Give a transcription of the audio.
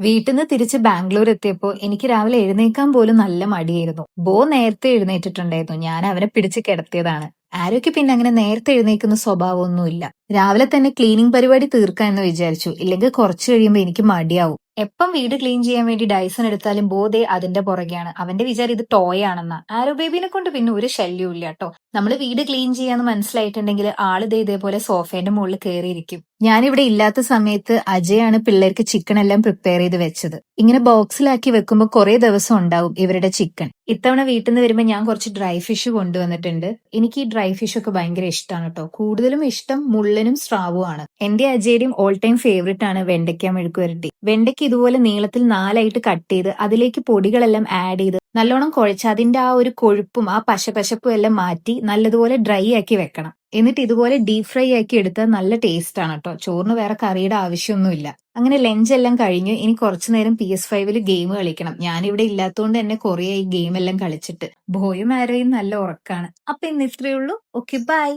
വീട്ടിൽ നിന്ന് തിരിച്ച് ബാംഗ്ലൂർ എത്തിയപ്പോൾ എനിക്ക് രാവിലെ എഴുന്നേക്കാൻ പോലും നല്ല മടിയായിരുന്നു. ബോ നേരത്തെ എഴുന്നേറ്റിട്ടുണ്ടായിരുന്നു. ഞാൻ അവനെ പിടിച്ച് കിടത്തിയതാണ്. ആരോയ്ക്ക് പിന്നെ അങ്ങനെ നേരത്തെ എഴുന്നേക്കുന്ന സ്വഭാവമൊന്നുമില്ല. രാവിലെ തന്നെ ക്ലീനിങ് പരിപാടി തീർക്കാം എന്ന് വിചാരിച്ചു. ഇല്ലെങ്കിൽ കുറച്ച് കഴിയുമ്പോൾ എനിക്ക് മടിയാവും. എപ്പം വീട് ക്ലീൻ ചെയ്യാൻ വേണ്ടി ഡൈസൺ എടുത്താലും ബോധേ അതിന്റെ പുറകെയാണ്. അവന്റെ വിചാരം ഇത് ടോയ് ആണെന്നാ. ആരോ ബേബിനെ കൊണ്ട് പിന്നെ ഒരു ശല്യവും ഇല്ല കേട്ടോ. നമ്മൾ വീട് ക്ലീൻ ചെയ്യാന്ന് മനസ്സിലായിട്ടുണ്ടെങ്കിൽ ആളിതേ ഇതേപോലെ സോഫേന്റെ മുകളിൽ കയറിയിരിക്കും ഞാനിവിടെ ഇല്ലാത്ത സമയത്ത് അജയാണ് പിള്ളേർക്ക് ചിക്കൻ എല്ലാം പ്രിപ്പയർ ചെയ്ത് വെച്ചത്. ഇങ്ങനെ ബോക്സിലാക്കി വെക്കുമ്പോൾ കുറെ ദിവസം ഉണ്ടാവും ഇവരുടെ ചിക്കൻ ഇത്തവണ വീട്ടിൽ നിന്ന് വരുമ്പോൾ ഞാൻ കുറച്ച് ഡ്രൈ ഫിഷ് കൊണ്ടുവന്നിട്ടുണ്ട്. എനിക്ക് ഈ ഡ്രൈ ഫിഷ് ഒക്കെ ഭയങ്കര ഇഷ്ടമാണ് കേട്ടോ. കൂടുതലും ഇഷ്ടം മുള്ളനും സ്രാവും ആണ് എന്റെ അജയുടെയും ഓൾ ടൈം ഫേവറേറ്റ് ആണ് വെണ്ടയ്ക്ക മെഴുക്ക് വരട്ടി. വെണ്ടയ്ക്ക് ഇതുപോലെ നീളത്തിൽ നാലായിട്ട് കട്ട് ചെയ്ത് അതിലേക്ക് പൊടികളെല്ലാം ആഡ് ചെയ്ത് നല്ലോണം കുഴച്ച് അതിന്റെ ആ ഒരു കൊഴുപ്പും ആ പശപശപ്പും എല്ലാം മാറ്റി നല്ലതുപോലെ ഡ്രൈ ആക്കി വെക്കണം. എന്നിട്ട് ഇതുപോലെ ഡീപ് ഫ്രൈ ആക്കി എടുത്താൽ നല്ല ടേസ്റ്റ് ആണ് കേട്ടോ ചോറിന് വേറെ കറിയുടെ ആവശ്യമൊന്നുമില്ല. അങ്ങനെ ലഞ്ച് എല്ലാം കഴിഞ്ഞു ഇനി കുറച്ചു നേരം പി എസ് ഫൈവിൽ ഗെയിം കളിക്കണം. ഞാനിവിടെ ഇല്ലാത്തതുകൊണ്ട് തന്നെ കുറേ ഈ ഗെയിം എല്ലാം കളിച്ചിട്ട്. ബോയും ആരോയും നല്ല ഉറക്കാണ്. അപ്പൊ ഇന്ന് ഇത്രയേ ഉള്ളൂ. Okay bye